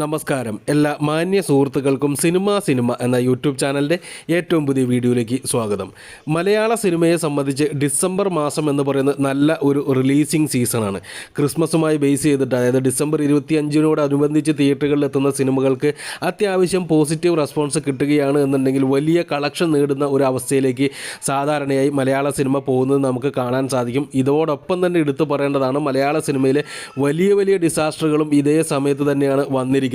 നമസ്കാരം. എല്ലാ മാന്യ സുഹൃത്തുക്കൾക്കും സിനിമ സിനിമ എന്ന യൂട്യൂബ് ചാനലിന്റെ ഏറ്റവും പുതിയ വീഡിയോയിലേക്ക് സ്വാഗതം. മലയാള സിനിമയെ സംബന്ധിച്ച് ഡിസംബർ മാസം എന്ന് പറയുന്നത് നല്ല ഒരു റിലീസിംഗ് സീസണാണ് ക്രിസ്മസുമായി ബേസ് ചെയ്തിട്ട് അതായത് ഡിസംബർ ഇരുപത്തി അഞ്ചിനോടനുബന്ധിച്ച് തിയേറ്ററുകളിൽ എത്തുന്ന സിനിമകൾക്ക് അത്യാവശ്യം പോസിറ്റീവ് റെസ്പോൺസ് കിട്ടുകയാണ് എന്നുണ്ടെങ്കിൽ വലിയ കളക്ഷൻ നേടുന്ന ഒരു അവസ്ഥയിലേക്ക് സാധാരണയായി മലയാള സിനിമ പോകുന്നത് നമുക്ക് കാണാൻ സാധിക്കും. ഇതോടൊപ്പം തന്നെ എടുത്തു പറയേണ്ടതാണ് മലയാള സിനിമയിലെ വലിയ വലിയ ഡിസാസ്റ്ററുകളും ഇതേ സമയത്ത് തന്നെയാണ് വന്നിരിക്കുന്നത്.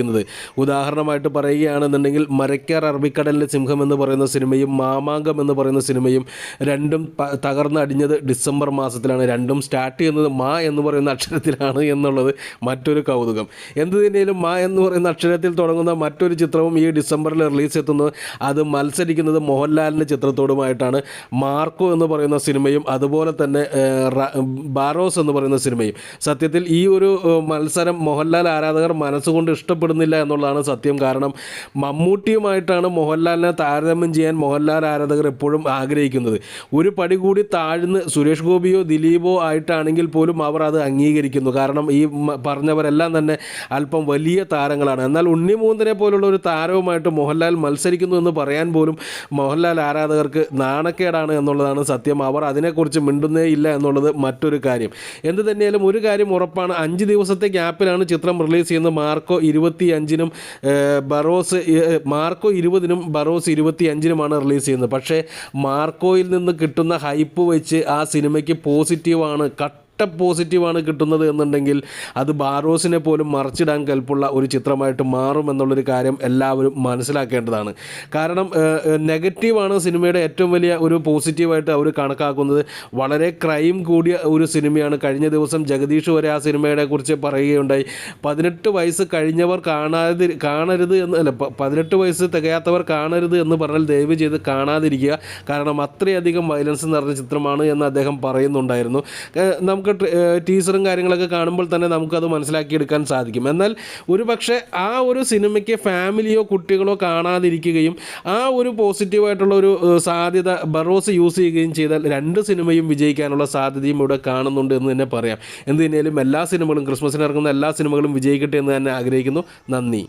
ഉദാഹരണമായിട്ട് പറയുകയാണെന്നുണ്ടെങ്കിൽ മരക്കാർ അറബിക്കടലിലെ സിംഹം എന്ന് പറയുന്ന സിനിമയും മാമാങ്കം എന്ന് പറയുന്ന സിനിമയും രണ്ടും തകർന്നടിഞ്ഞത് ഡിസംബർ മാസത്തിലാണ്. രണ്ടും സ്റ്റാർട്ട് ചെയ്യുന്നത് മാ എന്ന് പറയുന്ന അക്ഷരത്തിലാണ് എന്നുള്ളത് മറ്റൊരു കൗതുകം. എന്ത് തന്നെയാലും മാ എന്ന് പറയുന്ന അക്ഷരത്തിൽ തുടങ്ങുന്ന മറ്റൊരു ചിത്രവും ഈ ഡിസംബറിൽ റിലീസ് എത്തുന്നത് അത് മത്സരിക്കുന്നത് മോഹൻലാലിന്റെ ചിത്രത്തോടുമായിട്ടാണ്. മാർക്കോ എന്ന് പറയുന്ന സിനിമയും അതുപോലെ തന്നെ ബാറോസ് എന്ന് പറയുന്ന സിനിമയും. സത്യത്തിൽ ഈ ഒരു മത്സരം മോഹൻലാൽ ആരാധകർ മനസ്സുകൊണ്ട് ഇഷ്ടപ്പെടുന്നില്ല എന്നുള്ളതാണ് സത്യം. കാരണം മമ്മൂട്ടിയുമായിട്ടാണ് മോഹൻലാലിനെ താരതമ്യം ചെയ്യാൻ മോഹൻലാൽ ആരാധകർ എപ്പോഴും ആഗ്രഹിക്കുന്നത്. ഒരു പടി കൂടി താഴ്ന്ന് സുരേഷ് ഗോപിയോ ദിലീപോ ആയിട്ടാണെങ്കിൽ പോലും അവർ അത് അംഗീകരിക്കുന്നു. കാരണം ഈ പറഞ്ഞവരെല്ലാം തന്നെ അല്പം വലിയ താരങ്ങളാണ്. എന്നാൽ ഉണ്ണിമൂന്തനെ പോലുള്ള ഒരു താരവുമായിട്ട് മോഹൻലാൽ മത്സരിക്കുന്നു എന്ന് പറയാൻ പോലും മോഹൻലാൽ ആരാധകർക്ക് നാണക്കേടാണ് എന്നുള്ളതാണ് സത്യം. അവർ അതിനെക്കുറിച്ച് മിണ്ടുന്നേ ഇല്ല എന്നുള്ളത് മറ്റൊരു കാര്യം. എന്ത് തന്നെയാലും ഒരു കാര്യം ഉറപ്പാണ്. അഞ്ച് ദിവസത്തെ ഗ്യാപ്പിലാണ് ചിത്രം റിലീസ് ചെയ്യുന്നത്. മാർക്കോ ഇരുപത്തി അഞ്ചിനും ബറോസ് മാർക്കോ ഇരുപതിനും ബറോസ് ഇരുപത്തി അഞ്ചിനുമാണ് റിലീസ് ചെയ്യുന്നത്. പക്ഷേ മാർക്കോയിൽ നിന്ന് കിട്ടുന്ന ഹൈപ്പ് വെച്ച് ആ സിനിമയ്ക്ക് പോസിറ്റീവാണ് കട്ട പോസിറ്റീവാണ് കിട്ടുന്നത് എന്നുണ്ടെങ്കിൽ അത് ബാറോസിനെ പോലും മറച്ചിടാൻ കൽപ്പുള്ള ഒരു ചിത്രമായിട്ട് മാറും എന്നുള്ളൊരു കാര്യം എല്ലാവരും മനസ്സിലാക്കേണ്ടതാണ്. കാരണം നെഗറ്റീവാണ് സിനിമയുടെ ഏറ്റവും വലിയ ഒരു പോസിറ്റീവായിട്ട് അവർ കണക്കാക്കുന്നത്. വളരെ ക്രൈം കൂടിയ ഒരു സിനിമയാണ്. കഴിഞ്ഞ ദിവസം ജഗദീഷ് വരെ ആ സിനിമയെ കുറിച്ച് പറയുകയുണ്ടായി. പതിനെട്ട് വയസ്സ് കഴിഞ്ഞവർ കാണാതി കാണരുത് എന്ന് അല്ല പതിനെട്ട് വയസ്സ് തികയാത്തവർ കാണരുത് എന്ന് പറഞ്ഞാൽ ദയവ് ചെയ്ത് കാണാതിരിക്കുക. കാരണം അത്രയധികം വയലൻസ് നിറഞ്ഞ ചിത്രമാണ് എന്ന് അദ്ദേഹം പറയുന്നുണ്ടായിരുന്നു. ഏഹ് ടീസറും കാര്യങ്ങളൊക്കെ കാണുമ്പോൾ തന്നെ നമുക്കത് മനസ്സിലാക്കിയെടുക്കാൻ സാധിക്കും. എന്നാൽ ഒരു പക്ഷേ ആ ഒരു സിനിമയ്ക്ക് ഫാമിലിയോ കുട്ടികളോ കാണാതിരിക്കുകയും ആ ഒരു പോസിറ്റീവായിട്ടുള്ള ഒരു സാധ്യത ബറോസ് യൂസ് ചെയ്യുകയും ചെയ്താൽ രണ്ട് സിനിമയും വിജയിക്കാനുള്ള സാധ്യതയും ഇവിടെ കാണുന്നുണ്ട് എന്ന് തന്നെ പറയാം. എന്ത് തന്നെയാലും എല്ലാ സിനിമകളും ക്രിസ്മസിന് ഇറങ്ങുന്ന എല്ലാ സിനിമകളും വിജയിക്കട്ടെ എന്ന് തന്നെ ആഗ്രഹിക്കുന്നു. നന്ദി.